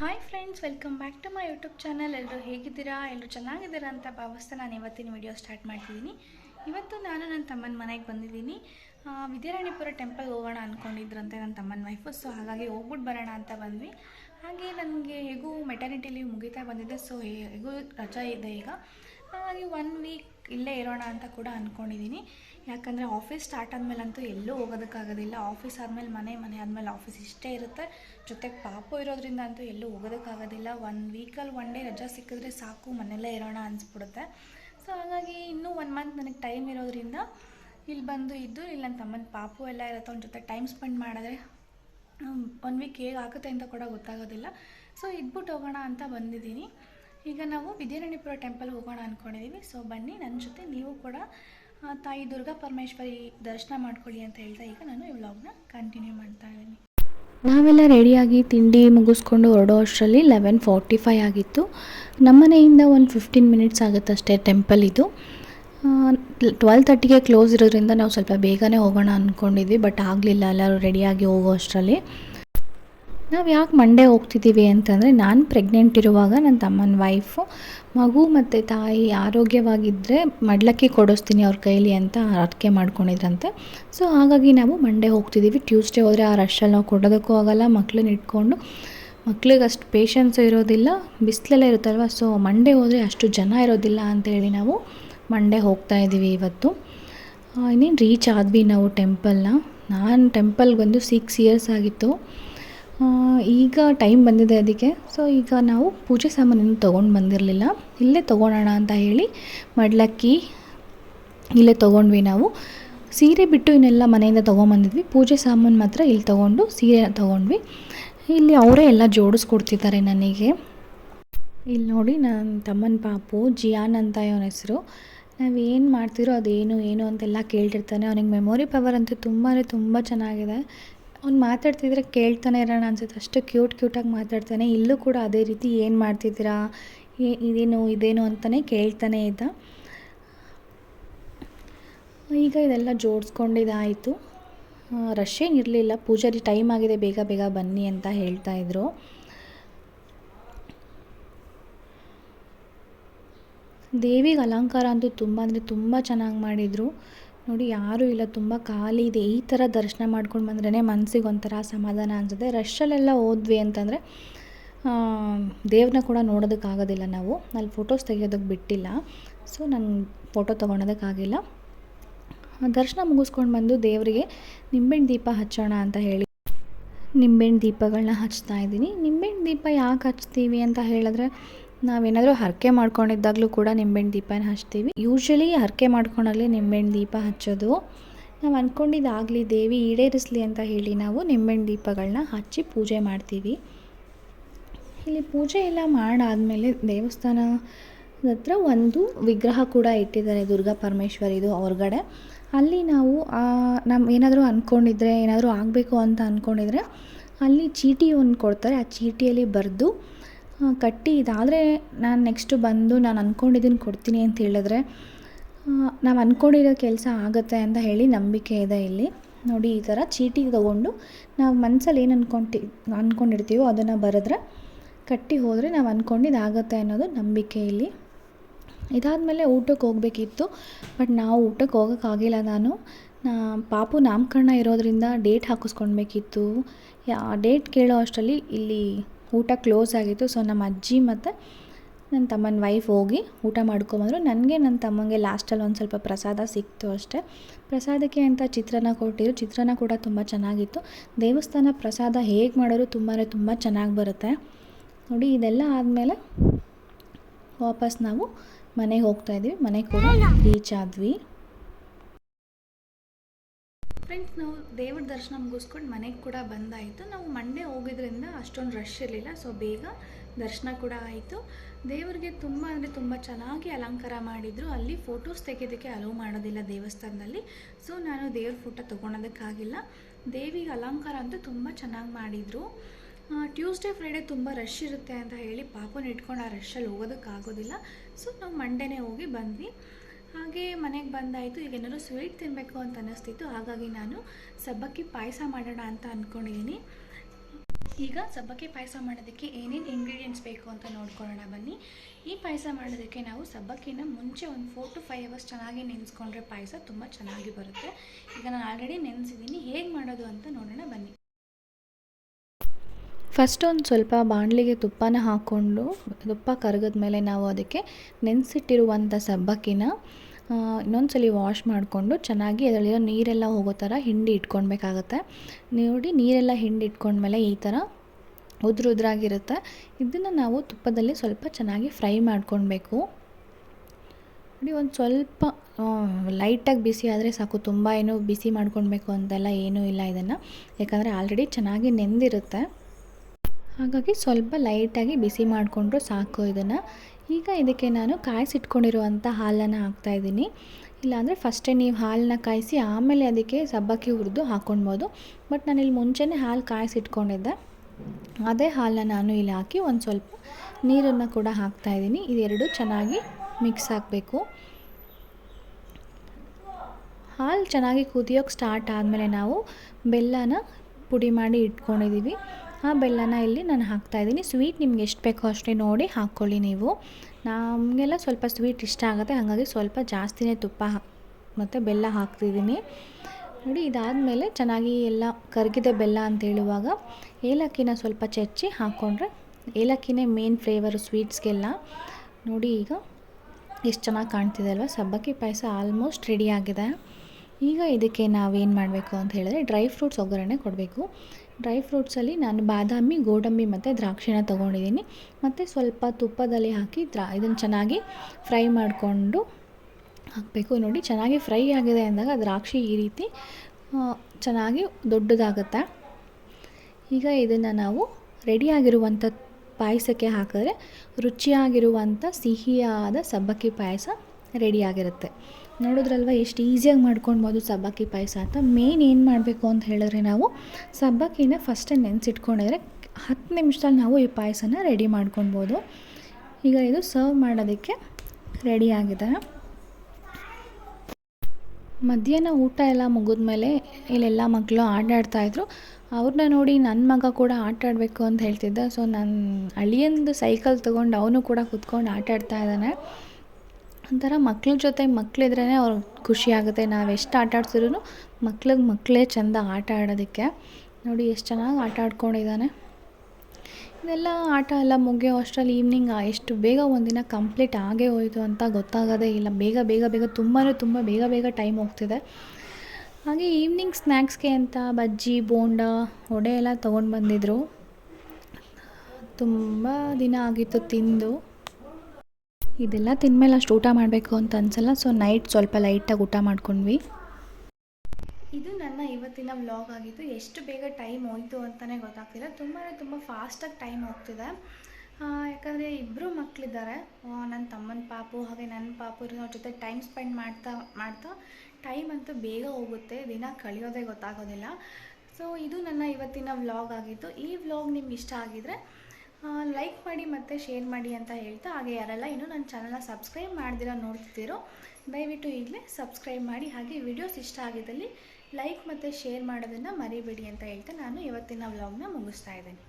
Hi friends welcome back to my YouTube channel ಎಲ್ಲರೂ ಹೇಗಿದ್ದೀರಾ? ಎಲ್ಲರೂ ಚೆನ್ನಾಗಿದ್ದೀರಾ ಅಂತ ಭಾವಿಸ್ತಾ ನಾನು ಇವತ್ತಿನ ವಿಡಿಯೋ ಸ್ಟಾರ್ಟ್ ಮಾಡ್ತಿದ್ದೀನಿ. ಇವತ್ತು ನಾನು ನನ್ನ ತಮ್ಮನ ಮನೆಗೆ ಬಂದಿದ್ದೀನಿ. ವಿದ್ಯಾರಾಣಿಪುರ ಟೆಂಪಲ್ಗೆ ಹೋಗೋಣ ಅಂದ್ಕೊಂಡಿದ್ರಂತೆ ನನ್ನ ತಮ್ಮನ ವೈಫು ಸೊ ಹಾಗಾಗಿ ಹೋಗ್ಬಿಟ್ಟು ಬರೋಣ ಅಂತ ಬಂದ್ವಿ. ಹಾಗೆ ನನಗೆ ಹೇಗೂ ಮೆಟರ್ನಿಟಿ ಮುಗಿತಾ ಬಂದಿದೆ. ಸೊ ಹೇಗೂ ರಜಾ ಇದೆ ಈಗ. ಹಾಗಾಗಿ ಒನ್ ವೀಕ್ ಇಲ್ಲೇ ಇರೋಣ ಅಂತ ಕೂಡ ಅಂದ್ಕೊಂಡಿದ್ದೀನಿ ಯಾಕಂದರೆ ಆಫೀಸ್ ಸ್ಟಾರ್ಟ್ ಆದಮೇಲಂತೂ ಎಲ್ಲೂ ಹೋಗೋದಕ್ಕಾಗೋದಿಲ್ಲ. ಆಫೀಸ್ ಆದಮೇಲೆ ಮನೆ ಮನೆ ಆದಮೇಲೆ ಆಫೀಸ್ ಇಷ್ಟೇ ಇರುತ್ತೆ. ಜೊತೆಗೆ ಪಾಪು ಇರೋದ್ರಿಂದ ಅಂತೂ ಎಲ್ಲೂ ಹೋಗೋದಕ್ಕಾಗೋದಿಲ್ಲ. ಒನ್ ವೀಕಲ್ಲಿ ಒನ್ ಡೇ ರಜಾ ಸಿಕ್ಕಿದ್ರೆ ಸಾಕು, ಮನೆಯಲ್ಲೇ ಇರೋಣ ಅನಿಸ್ಬಿಡುತ್ತೆ. ಸೊ ಹಾಗಾಗಿ ಇನ್ನೂ ಒನ್ ಮಂತ್ ನನಗೆ ಟೈಮ್ ಇರೋದ್ರಿಂದ ಇಲ್ಲಿ ಬಂದು ಇದ್ದು ಇಲ್ಲಿ ನನ್ನ ತಮ್ಮನ ಪಾಪು ಎಲ್ಲ ಇರುತ್ತೆ, ಅವ್ನ ಜೊತೆ ಟೈಮ್ ಸ್ಪೆಂಡ್ ಮಾಡಿದ್ರೆ ಒನ್ ವೀಕ್ ಹೇಗೆ ಆಗುತ್ತೆ ಅಂತ ಕೂಡ ಗೊತ್ತಾಗೋದಿಲ್ಲ. ಸೊ ಇದ್ಬಿಟ್ಟು ಹೋಗೋಣ ಅಂತ ಬಂದಿದ್ದೀನಿ ಈಗ ನಾವು ವಿದ್ಯಾರಣ್ಯಪುರ ಟೆಂಪಲ್ ಹೋಗೋಣ ಅಂದ್ಕೊಂಡಿದ್ದೀವಿ ಸೊ ಬನ್ನಿ ನನ್ನ ಜೊತೆ ನೀವು ಕೂಡ ತಾಯಿ ದುರ್ಗಾ ಪರಮೇಶ್ವರಿ ದರ್ಶನ ಮಾಡ್ಕೊಳ್ಳಿ ಅಂತ ಹೇಳ್ತಾ ಈಗ ನಾನು ಈ ವ್ಲಾಗ್ನ ಕಂಟಿನ್ಯೂ ಮಾಡ್ತಾ ಇದ್ದೀನಿ. ನಾವೆಲ್ಲ ರೆಡಿಯಾಗಿ ತಿಂಡಿ ಮುಗಿಸ್ಕೊಂಡು ಹೊರಡೋ ಅಷ್ಟರಲ್ಲಿ ಲೆವೆನ್ ಫಾರ್ಟಿ ಫೈವ್ ಆಗಿತ್ತು ನಮ್ಮನೆಯಿಂದ ಒಂದು ಫಿಫ್ಟೀನ್ ಮಿನಿಟ್ಸ್ ಆಗುತ್ತೆ ಅಷ್ಟೇ ಟೆಂಪಲ್ ಇದು ಟ್ವೆಲ್ ತರ್ಟಿಗೆ ಕ್ಲೋಸ್ ಇರೋದ್ರಿಂದ ನಾವು ಸ್ವಲ್ಪ ಬೇಗನೆ ಹೋಗೋಣ ಅಂದ್ಕೊಂಡಿದ್ವಿ ಬಟ್ ಆಗಲಿಲ್ಲ. ಎಲ್ಲರೂ ರೆಡಿಯಾಗಿ ಹೋಗೋ ಅಷ್ಟರಲ್ಲಿ. ನಾವು ಯಾಕೆ ಮಂಡೇ ಹೋಗ್ತಿದ್ದೀವಿ ಅಂತಂದರೆ ನಾನು ಪ್ರೆಗ್ನೆಂಟ್ ಇರುವಾಗ ನನ್ನ ತಮ್ಮನ ವೈಫು ಮಗು ಮತ್ತು ತಾಯಿ ಆರೋಗ್ಯವಾಗಿದ್ದರೆ ಮಡ್ಲಕ್ಕಿ ಕೊಡಿಸ್ತೀನಿ ಅವ್ರ ಕೈಲಿ ಅಂತ ಅರ್ಕೆ ಮಾಡ್ಕೊಂಡಿದ್ರಂತೆ. ಸೊ ಹಾಗಾಗಿ ನಾವು ಮಂಡೇ ಹೋಗ್ತಿದ್ದೀವಿ ಟ್ಯೂಸ್ಡೇ ಹೋದರೆ ಆ ರಶಲ್ಲಿ ನಾವು ಕೊಡೋದಕ್ಕೂ ಆಗಲ್ಲ. ಮಕ್ಳನ್ನ ಇಟ್ಕೊಂಡು ಮಕ್ಳಿಗೆ ಅಷ್ಟು ಪೇಷನ್ಸು ಇರೋದಿಲ್ಲ. ಬಿಸಿಲೆಲ್ಲ ಇರುತ್ತಲ್ವ? ಸೊ ಮಂಡೇ ಹೋದರೆ ಅಷ್ಟು ಜನ ಇರೋದಿಲ್ಲ ಅಂತೇಳಿ ನಾವು ಮಂಡೇ ಹೋಗ್ತಾ ಇದ್ದೀವಿ ಇವತ್ತು. ಇನ್ನೇನು ರೀಚ್ ಆದ್ವಿ ನಾವು ಟೆಂಪಲ್ನ ನಾನು ಟೆಂಪಲ್ಗೆ ಬಂದು ಸಿಕ್ಸ್ ಇಯರ್ಸ್ ಆಗಿತ್ತು. ಈಗ ಟೈಮ್ ಬಂದಿದೆ ಅದಕ್ಕೆ. ಸೊ ಈಗ ನಾವು ಪೂಜೆ ಸಾಮಾನನ್ನು ತೊಗೊಂಡು ಬಂದಿರಲಿಲ್ಲ. ಇಲ್ಲೇ ತೊಗೊಳೋಣ ಅಂತ ಹೇಳಿ ಮಡ್ಲಕ್ಕಿ ಇಲ್ಲೇ ತೊಗೊಂಡ್ವಿ ನಾವು. ಸೀರೆ ಬಿಟ್ಟು ಇನ್ನೆಲ್ಲ ಮನೆಯಿಂದ ತೊಗೊಂಬಂದಿದ್ವಿ ಪೂಜೆ ಸಾಮಾನು ಮಾತ್ರ ಇಲ್ಲಿ ತೊಗೊಂಡು ಸೀರೆ ತೊಗೊಂಡ್ವಿ. ಇಲ್ಲಿ ಅವರೇ ಎಲ್ಲ ಜೋಡಿಸ್ಕೊಡ್ತಿದ್ದಾರೆ ನನಗೆ. ಇಲ್ಲಿ ನೋಡಿ ನನ್ನ ತಮ್ಮನ ಪಾಪು, ಜಿಯಾನ್ ಅಂತ ಇವನ ಹೆಸರು. ನಾವು ಏನು ಮಾಡ್ತಿರೋ, ಅದೇನು, ಏನು ಅಂತೆಲ್ಲ ಕೇಳ್ತಿರ್ತಾನೆ. ಅವನಿಗೆ ಮೆಮೊರಿ ಪವರ್ ಅಂತೂ ತುಂಬಾ ತುಂಬ ಚೆನ್ನಾಗಿದೆ. ಅವ್ನು ಮಾತಾಡ್ತಿದ್ರೆ ಕೇಳ್ತಾನೆ ಇರೋಣ ಅನ್ಸುತ್ತೆ. ಅಷ್ಟು ಕ್ಯೂಟ್, ಕ್ಯೂಟಾಗಿ ಮಾತಾಡ್ತಾನೆ. ಇಲ್ಲೂ ಕೂಡ ಅದೇ ರೀತಿ ಏನು ಮಾಡ್ತಿದ್ದೀರಾ? ಇದೇನು ಇದೇನು ಅಂತಲೇ ಕೇಳ್ತಾನೆ ಇದ್ದ. ಈಗ ಇದೆಲ್ಲ ಜೋಡಿಸ್ಕೊಂಡಿದ್ದಾಯಿತು. ರಶ್ ಏನಿರಲಿಲ್ಲ ಪೂಜಾರಿ ಟೈಮ್ ಆಗಿದೆ. ಬೇಗ ಬೇಗ ಬನ್ನಿ ಅಂತ ಹೇಳ್ತಾ ಇದ್ರು. ದೇವಿಗೆ ಅಲಂಕಾರ ಅಂತೂ ತುಂಬ ಅಂದರೆ ತುಂಬ ಚೆನ್ನಾಗಿ ಮಾಡಿದರು. ನೋಡಿ, ಯಾರೂ ಇಲ್ಲ. ತುಂಬ ಖಾಲಿ ಇದೆ. ಈ ಥರ ದರ್ಶನ ಮಾಡ್ಕೊಂಡು ಬಂದ್ರೇ ಮನಸ್ಸಿಗೆ ಒಂಥರ ಸಮಾಧಾನ ಅನ್ಸುತ್ತೆ. ರಶಲ್ಲೆಲ್ಲ ಹೋದ್ವಿ ಅಂತಂದರೆ ದೇವ್ರನ್ನ ಕೂಡ ನೋಡೋದಕ್ಕಾಗೋದಿಲ್ಲ ನಾವು. ಅಲ್ಲಿ ಫೋಟೋಸ್ ತೆಗಿಯೋದಕ್ಕೆ ಬಿಟ್ಟಿಲ್ಲ. ಸೊ ನಾನು ಫೋಟೋ ತೊಗೊಳೋದಕ್ಕಾಗಿಲ್ಲ ದರ್ಶನ ಮುಗಿಸ್ಕೊಂಡು ಬಂದು ದೇವರಿಗೆ ನಿಂಬೆಹಣ್ಣು ದೀಪ ಹಚ್ಚೋಣ ಅಂತ ಹೇಳಿ. ನಿಂಬೆಹಣ್ಣು ದೀಪಗಳನ್ನ ಹಚ್ತಾ ಇದ್ದೀನಿ. ನಿಂಬೆಹಣ್ಣು ದೀಪ ಯಾಕೆ ಹಚ್ತೀವಿ ಅಂತ ಹೇಳಿದ್ರೆ ನಾವೇನಾದರೂ ಹರಕೆ ಮಾಡ್ಕೊಂಡಿದ್ದಾಗಲೂ ಕೂಡ ನಿಂಬೆಹಣ್ಣು ದೀಪನ ಹಚ್ತೀವಿ. ಯೂಶ್ವಲಿ ಹರಕೆ ಮಾಡ್ಕೊಂಡಾಗಲೇ ನಿಂಬೆಹಣ್ಣು ದೀಪ ಹಚ್ಚೋದು. ನಾವು ಅಂದ್ಕೊಂಡಿದ್ದಾಗಲಿ ದೇವಿ ಈಡೇರಿಸಲಿ ಅಂತ ಹೇಳಿ ನಾವು ನಿಂಬೆಹಣ್ಣು ದೀಪಗಳನ್ನ ಹಚ್ಚಿ ಪೂಜೆ ಮಾಡ್ತೀವಿ. ಇಲ್ಲಿ ಪೂಜೆ ಎಲ್ಲ ಮಾಡಾದಮೇಲೆ ದೇವಸ್ಥಾನ ಹತ್ರ ಒಂದು ವಿಗ್ರಹ ಕೂಡ ಇಟ್ಟಿದ್ದಾರೆ ದುರ್ಗಾ ಪರಮೇಶ್ವರಿದು ಹೊರಗಡೆ. ಅಲ್ಲಿ ನಾವು ನಮ್ಮ ಏನಾದರೂ ಅಂದ್ಕೊಂಡಿದ್ರೆ ಏನಾದರೂ ಆಗಬೇಕು ಅಂತ ಅಂದ್ಕೊಂಡಿದ್ರೆ ಅಲ್ಲಿ ಚೀಟಿ ಒಂದು ಕೊಡ್ತಾರೆ. ಆ ಚೀಟಿಯಲ್ಲಿ ಬರೆದು ಕಟ್ಟಿ ಇದಾದರೆ ನಾನು ನೆಕ್ಸ್ಟು ಬಂದು ನಾನು ಅಂದ್ಕೊಂಡಿದ್ದೀನಿ ಕೊಡ್ತೀನಿ ಅಂತ ಹೇಳಿದ್ರೆ ನಾವು ಅಂದ್ಕೊಂಡಿರೋ ಕೆಲಸ ಆಗುತ್ತೆ ಅಂತ ಹೇಳಿ ನಂಬಿಕೆ ಇದೆ ಇಲ್ಲಿ. ನೋಡಿ, ಈ ಥರ ಚೀಟಿ ತೊಗೊಂಡು ನಾವು ಮನಸಲ್ಲಿ ಏನು ಅಂದ್ಕೊಂಡಿ ಅಂದ್ಕೊಂಡಿರ್ತೀವೋ ಅದನ್ನು ಬರೆದ್ರೆ ಕಟ್ಟಿ ಹೋದರೆ ನಾವು ಅಂದ್ಕೊಂಡಿದ್ದು ಆಗುತ್ತೆ ಅನ್ನೋದು ನಂಬಿಕೆ ಇಲ್ಲಿ. ಇದಾದಮೇಲೆ ಊಟಕ್ಕೆ ಹೋಗಬೇಕಿತ್ತು, ಬಟ್ ನಾವು ಊಟಕ್ಕೆ ಹೋಗೋಕ್ಕಾಗಿಲ್ಲ ನಾನು. ನಾ, ಪಾಪು ನಾಮಕರಣ ಇರೋದರಿಂದ ಡೇಟ್ ಹಾಕಿಸ್ಕೊಳ್ಬೇಕಿತ್ತು ಡೇಟ್ ಕೇಳೋ ಅಷ್ಟರಲ್ಲಿ ಇಲ್ಲಿ ಊಟ ಕ್ಲೋಸ್ ಆಗಿತ್ತು. ಸೊ ನಮ್ಮ ಅಜ್ಜಿ ಮತ್ತು ನನ್ನ ತಮ್ಮನ ವೈಫ್ ಹೋಗಿ ಊಟ ಮಾಡ್ಕೊಂಬಂದರು ನನಗೆ ನನ್ನ ತಮ್ಮಂಗೆ ಲಾಸ್ಟಲ್ಲಿ ಒಂದು ಸ್ವಲ್ಪ ಪ್ರಸಾದ ಸಿಕ್ತು ಅಷ್ಟೇ. ಪ್ರಸಾದಕ್ಕೆ ಅಂತ ಚಿತ್ರಾನ್ನ ಕೊಟ್ಟಿದ್ರು. ಚಿತ್ರಾನ್ನ ಕೂಡ ತುಂಬ ಚೆನ್ನಾಗಿತ್ತು. ದೇವಸ್ಥಾನ ಪ್ರಸಾದ ಹೇಗೆ ಮಾಡೋರು ತುಂಬಾ ತುಂಬ ಚೆನ್ನಾಗಿ ಬರುತ್ತೆ. ನೋಡಿ, ಇದೆಲ್ಲ ಆದಮೇಲೆ ವಾಪಸ್ ನಾವು ಮನೆಗೆ ಹೋಗ್ತಾ ಇದ್ವಿ. ಮನೆಗೆ ಕೂಡ ರೀಚ್ ಆದ್ವಿ. ಫ್ರೆಂಡ್ಸ್ ನಾವು ದೇವ್ರ ದರ್ಶನ ಮುಗಿಸ್ಕೊಂಡು ಮನೆಗೆ ಕೂಡ ಬಂದಾಯಿತು. ನಾವು ಮಂಡೆ ಹೋಗಿದ್ರಿಂದ ಅಷ್ಟೊಂದು ರಶ್ ಇರಲಿಲ್ಲ ಸೊ ಬೇಗ ದರ್ಶನ ಕೂಡ ಆಯಿತು. ದೇವರಿಗೆ ತುಂಬ ಅಂದರೆ ತುಂಬ ಚೆನ್ನಾಗಿ ಅಲಂಕಾರ ಮಾಡಿದರು. ಅಲ್ಲಿ ಫೋಟೋಸ್ ತೆಗೆಯೋದಕ್ಕೆ ಅಲೋ ಮಾಡೋದಿಲ್ಲ ದೇವಸ್ಥಾನದಲ್ಲಿ. ಸೊ ನಾನು ದೇವ್ರ ಫೋಟೋ ತೊಗೊಳೋದಕ್ಕಾಗಿಲ್ಲ. ದೇವಿಗೆ ಅಲಂಕಾರ ಅಂತೂ ತುಂಬ ಚೆನ್ನಾಗಿ ಮಾಡಿದರು. ಟ್ಯೂಸ್ಡೇ ಫ್ರೈಡೇ ತುಂಬ ರಶ್ ಇರುತ್ತೆ ಅಂತ ಹೇಳಿ ಪಾಪನ ಇಟ್ಕೊಂಡು ಆ ರಶಲ್ಲಿ ಹೋಗೋದಕ್ಕಾಗೋದಿಲ್ಲ. ಸೊ ನಾವು ಮಂಡೇನೇ ಹೋಗಿ ಬಂದ್ವಿ. ಹಾಗೆ ಮನೆಗೆ ಬಂದಾಯಿತು, ಈಗ ಏನಾದರೂ ಸ್ವೀಟ್ ತಿನ್ನಬೇಕು ಅಂತ ಅನ್ನಿಸ್ತಿತ್ತು ಹಾಗಾಗಿ ನಾನು ಸಬ್ಬಕ್ಕಿ ಪಾಯಸ ಮಾಡೋಣ ಅಂತ ಅಂದ್ಕೊಂಡಿದ್ದೀನಿ ಈಗ ಸಬ್ಬಕ್ಕಿ ಪಾಯಸ ಮಾಡೋದಕ್ಕೆ ಏನೇನು ಇಂಗ್ರೀಡಿಯೆಂಟ್ಸ್ ಬೇಕು ಅಂತ ನೋಡ್ಕೊಳ್ಳೋಣ ಬನ್ನಿ. ಈ ಪಾಯಸ ಮಾಡೋದಕ್ಕೆ ನಾವು ಸಬ್ಬಕ್ಕಿನ ಮುಂಚೆ ಒಂದು ಫೋರ್ ಟು ಫೈವ್ ಅವರ್ಸ್ ಚೆನ್ನಾಗಿ ನೆನೆಸ್ಕೊಂಡ್ರೆ ಪಾಯಸ ತುಂಬ ಚೆನ್ನಾಗಿ ಬರುತ್ತೆ. ಈಗ ನಾನು ಆಲ್ರೆಡಿ ನೆನೆಸಿದ್ದೀನಿ ಹೇಗೆ ಮಾಡೋದು ಅಂತ ನೋಡೋಣ ಬನ್ನಿ. ಫಸ್ಟ್ ಒಂದು ಸ್ವಲ್ಪ ಬಾಣಲಿಗೆ ತುಪ್ಪನ ಹಾಕ್ಕೊಂಡು ತುಪ್ಪ ಕರಗದ ಮೇಲೆ ನಾವು ಅದಕ್ಕೆ ನೆನೆಸಿಟ್ಟಿರುವಂಥ ಸಬ್ಬಕ್ಕಿನ ಇನ್ನೊಂದು ಸಲ ವಾಶ್ ಮಾಡಿಕೊಂಡು ಚೆನ್ನಾಗಿ ಅದರಲ್ಲಿರೋ ನೀರೆಲ್ಲ ಹೋಗೋ ಥರ ಹಿಂಡಿ ಇಟ್ಕೊಳ್ಬೇಕಾಗತ್ತೆ ನೋಡಿ, ನೀರೆಲ್ಲ ಹಿಂಡಿ ಇಟ್ಕೊಂಡ್ಮೇಲೆ ಈ ಥರ ಉದ್ರು ಉದ್ರಾಗಿರುತ್ತೆ. ಇದನ್ನು ನಾವು ತುಪ್ಪದಲ್ಲಿ ಸ್ವಲ್ಪ ಚೆನ್ನಾಗಿ ಫ್ರೈ ಮಾಡ್ಕೊಳ್ಬೇಕು ನೋಡಿ, ಒಂದು ಸ್ವಲ್ಪ ಲೈಟಾಗಿ ಬಿಸಿ ಆದರೆ ಸಾಕು. ತುಂಬ ಏನು ಬಿಸಿ ಮಾಡ್ಕೊಳ್ಬೇಕು ಅಂತೆಲ್ಲ ಏನೂ ಇಲ್ಲ ಇದನ್ನು. ಯಾಕಂದರೆ ಆಲ್ರೆಡಿ ಚೆನ್ನಾಗಿ ನೆಂದಿರುತ್ತೆ. ಹಾಗಾಗಿ ಸ್ವಲ್ಪ ಲೈಟಾಗಿ ಬಿಸಿ ಮಾಡಿಕೊಂಡ್ರು ಸಾಕು ಇದನ್ನು. ಈಗ ಇದಕ್ಕೆ ನಾನು ಕಾಯಿಸಿಟ್ಕೊಂಡಿರುವಂಥ ಹಾಲನ್ನು ಹಾಕ್ತಾಯಿದ್ದೀನಿ ಇಲ್ಲಾಂದರೆ ಫಸ್ಟೇ ನೀವು ಹಾಲನ್ನ ಕಾಯಿಸಿ ಆಮೇಲೆ ಅದಕ್ಕೆ ಸಬ್ಬಕ್ಕಿ ಹುರಿದು ಹಾಕ್ಕೊಳ್ಬೋದು ಬಟ್ ನಾನಿಲ್ಲಿ ಮುಂಚೆನೇ ಹಾಲು ಕಾಯಿಸಿಟ್ಕೊಂಡಿದ್ದೆ. ಅದೇ ಹಾಲನ್ನ ನಾನು ಇಲ್ಲಿ ಹಾಕಿ ಒಂದು ಸ್ವಲ್ಪ ನೀರನ್ನು ಕೂಡ ಹಾಕ್ತಾಯಿದ್ದೀನಿ ಇದೆರಡು ಚೆನ್ನಾಗಿ ಮಿಕ್ಸ್ ಹಾಕಬೇಕು ಹಾಲು ಚೆನ್ನಾಗಿ ಕುದಿಯೋಕ್ಕೆ ಸ್ಟಾರ್ಟ್ ಆದಮೇಲೆ ನಾವು ಬೆಲ್ಲನ ಪುಡಿ ಮಾಡಿ ಇಟ್ಕೊಂಡಿದ್ದೀವಿ ಆ ಬೆಲ್ಲನ ಇಲ್ಲಿ ನಾನು ಹಾಕ್ತಾಯಿದ್ದೀನಿ ಸ್ವೀಟ್ ನಿಮ್ಗೆ ಎಷ್ಟು ಬೇಕೋ ಅಷ್ಟೇ ನೋಡಿ ಹಾಕ್ಕೊಳ್ಳಿ ನೀವು. ನಮಗೆಲ್ಲ ಸ್ವಲ್ಪ ಸ್ವೀಟ್ ಇಷ್ಟ ಆಗುತ್ತೆ. ಹಾಗಾಗಿ ಸ್ವಲ್ಪ ಜಾಸ್ತಿನೇ ತುಪ್ಪ ಮತ್ತು ಬೆಲ್ಲ ಹಾಕ್ತಿದ್ದೀನಿ. ನೋಡಿ, ಇದಾದಮೇಲೆ ಚೆನ್ನಾಗಿ ಎಲ್ಲ ಕರಗಿದೆ ಬೆಲ್ಲ ಅಂತ ಹೇಳುವಾಗ ಏಲಕ್ಕಿನ ಸ್ವಲ್ಪ ಚಚ್ಚಿ ಹಾಕ್ಕೊಂಡ್ರೆ ಏಲಕ್ಕಿನೇ ಮೇನ್ ಫ್ಲೇವರು ಸ್ವೀಟ್ಸ್ಗೆಲ್ಲ ನೋಡಿ ಈಗ ಎಷ್ಟು ಚೆನ್ನಾಗಿ ಕಾಣ್ತಿದೆ ಅಲ್ವಾ? ಸಬ್ಬಕ್ಕಿ ಪಾಯಸ ಆಲ್ಮೋಸ್ಟ್ ರೆಡಿ ಆಗಿದೆ. ಈಗ ಇದಕ್ಕೆ ನಾವೇನು ಮಾಡಬೇಕು ಅಂತ ಹೇಳಿದ್ರೆ ಡ್ರೈ ಫ್ರೂಟ್ಸ್ ಒಗ್ಗರಣೆ ಕೊಡಬೇಕು. ಡ್ರೈ ಫ್ರೂಟ್ಸಲ್ಲಿ ನಾನು ಬಾದಾಮಿ, ಗೋಡಂಬಿ ಮತ್ತು ದ್ರಾಕ್ಷಿನ ತೊಗೊಂಡಿದ್ದೀನಿ. ಮತ್ತು ಸ್ವಲ್ಪ ತುಪ್ಪದಲ್ಲಿ ಹಾಕಿ ದ್ರಾ, ಇದನ್ನು ಚೆನ್ನಾಗಿ ಫ್ರೈ ಮಾಡಿಕೊಂಡು ಹಾಕಬೇಕು. ನೋಡಿ ಚೆನ್ನಾಗಿ ಫ್ರೈ ಆಗಿದೆ ಅಂದಾಗ ದ್ರಾಕ್ಷಿ ಈ ರೀತಿ ಚೆನ್ನಾಗಿ ದೊಡ್ಡದಾಗುತ್ತೆ? ಈಗ ಇದನ್ನು ನಾವು ರೆಡಿಯಾಗಿರುವಂಥ ಪಾಯಸಕ್ಕೆ ಹಾಕಿದ್ರೆ ರುಚಿಯಾಗಿರುವಂಥ ಸಿಹಿಯಾದ ಸಬ್ಬಕ್ಕಿ ಪಾಯಸ ರೆಡಿಯಾಗಿರುತ್ತೆ ನೋಡಿದ್ರಲ್ವ, ಎಷ್ಟು ಈಸಿಯಾಗಿ ಮಾಡ್ಕೊಳ್ಬೋದು ಸಬ್ಬಕ್ಕಿ ಪಾಯಸ ಅಂತ. ಮೇನ್ ಏನು ಮಾಡಬೇಕು ಅಂತ ಹೇಳಿದ್ರೆ ನಾವು ಸಬ್ಬಕ್ಕಿನ ಫಸ್ಟೇ ನೆನೆಸಿಟ್ಕೊಂಡಿದ್ರೆ ಹತ್ತು ನಿಮಿಷದಲ್ಲಿ ನಾವು ಈ ಪಾಯಸನ ರೆಡಿ ಮಾಡ್ಕೊಳ್ಬೋದು ಈಗ ಇದು ಸರ್ವ್ ಮಾಡೋದಕ್ಕೆ ರೆಡಿಯಾಗಿದೆ ಮಧ್ಯಾಹ್ನ ಊಟ ಎಲ್ಲ ಮುಗಿದ್ಮೇಲೆ ಇಲ್ಲೆಲ್ಲ ಮಕ್ಕಳು ಆಟ ಆಡ್ತಾಯಿದ್ರು ಅವ್ರನ್ನ ನೋಡಿ ನನ್ನ ಮಗ ಕೂಡ ಆಟ ಆಡಬೇಕು ಅಂತ ಹೇಳ್ತಿದ್ದ. ಸೊ ನನ್ನ ಅಳಿಯಂದು ಸೈಕಲ್ ತೊಗೊಂಡು ಅವನು ಕೂಡ ಕುತ್ಕೊಂಡು ಆಟ ಆಡ್ತಾ ಇದ್ದಾನೆ ಒಂಥರ ಮಕ್ಳ ಜೊತೆ ಮಕ್ಕಳಿದ್ರೇ ಅವ್ರಿಗೆ ಖುಷಿ ಆಗುತ್ತೆ. ನಾವು ಎಷ್ಟು ಆಟ ಆಡ್ಸಿದ್ರು ಮಕ್ಳಿಗೆ ಮಕ್ಕಳೇ ಚೆಂದ ಆಟ ಆಡೋದಕ್ಕೆ. ನೋಡಿ ಎಷ್ಟು ಚೆನ್ನಾಗಿ ಆಟ ಆಡ್ಕೊಂಡಿದ್ದಾನೆ. ಇದೆಲ್ಲ ಆಟ ಎಲ್ಲ ಮುಗಿಯೋ ಅಷ್ಟರಲ್ಲಿ ಈವ್ನಿಂಗ್ ಎಷ್ಟು ಬೇಗ ಒಂದಿನ ಕಂಪ್ಲೀಟ್ ಆಗೇ ಹೋಯಿತು ಅಂತ ಗೊತ್ತಾಗೋದೇ ಇಲ್ಲ. ಬೇಗ ಬೇಗ ಬೇಗ ತುಂಬಾ ತುಂಬ ಬೇಗ ಬೇಗ ಟೈಮ್ ಹೋಗ್ತಿದೆ. ಹಾಗೆ ಈವ್ನಿಂಗ್ ಸ್ನ್ಯಾಕ್ಸ್ಗೆ ಅಂತ ಬಜ್ಜಿ, ಬೋಂಡ, ವಡೆ ಎಲ್ಲ ತೊಗೊಂಡು ಬಂದಿದ್ದರು ತುಂಬ ದಿನ ಆಗಿತ್ತು ತಿಂದು. ಇದೆಲ್ಲ ತಿಂದಮೇಲೆ ಅಷ್ಟು ಊಟ ಮಾಡಬೇಕು ಅಂತ ಅನ್ಸಲ್ಲ ಸೊ ನೈಟ್ ಸ್ವಲ್ಪ ಲೈಟಾಗಿ ಊಟ ಮಾಡ್ಕೊಂಡ್ವಿ. ಇದು ನನ್ನ ಇವತ್ತಿನ ವ್ಲಾಗ್ ಆಗಿತ್ತು ಎಷ್ಟು ಬೇಗ ಟೈಮ್ ಹೋಯಿತು ಅಂತಲೇ ಗೊತ್ತಾಗ್ತಿಲ್ಲ. ತುಂಬಾ ತುಂಬ ಫಾಸ್ಟಾಗಿ ಟೈಮ್ ಹೋಗ್ತಿದೆ. ಯಾಕಂದರೆ ಇಬ್ಬರು ಮಕ್ಕಳಿದ್ದಾರೆ ನನ್ನ ತಮ್ಮನ ಪಾಪು, ಹಾಗೆ ನನ್ನ ಪಾಪು ಅವ್ರ ಜೊತೆ ಟೈಮ್ ಸ್ಪೆಂಡ್ ಮಾಡ್ತಾ ಮಾಡ್ತಾ ಟೈಮ್ ಅಂತೂ ಬೇಗ ಹೋಗುತ್ತೆ. ದಿನ ಕಳೆಯೋದೇ ಗೊತ್ತಾಗೋದಿಲ್ಲ. ಸೊ ಇದು ನನ್ನ ಇವತ್ತಿನ ವ್ಲಾಗ್ ಆಗಿತ್ತು ಈ ವ್ಲಾಗ್ ನಿಮ್ಗೆ ಇಷ್ಟ ಆಗಿದರೆ ಲೈಕ್ ಮಾಡಿ ಮತ್ತು ಶೇರ್ ಮಾಡಿ ಅಂತ ಹೇಳ್ತಾ, ಹಾಗೆ ಯಾರೆಲ್ಲ ಇನ್ನೂ ನನ್ನ ಚಾನಲ್ನ ಸಬ್ಸ್ಕ್ರೈಬ್ ಮಾಡ್ದಿರ ನೋಡ್ತಿದ್ದೀರೋ, ದಯವಿಟ್ಟು ಈಗಲೇ ಸಬ್ಸ್ಕ್ರೈಬ್ ಮಾಡಿ, ಹಾಗೆ ವಿಡಿಯೋಸ್ ಇಷ್ಟ ಆಗಿದ್ದಲ್ಲಿ ಲೈಕ್ ಮತ್ತು ಶೇರ್ ಮಾಡೋದನ್ನು ಮರಿಬೇಡಿ ಅಂತ ಹೇಳ್ತಾ ನಾನು ಇವತ್ತಿನ ವ್ಲಾಗ್ನ ಮುಗಿಸ್ತಾ ಇದ್ದೀನಿ.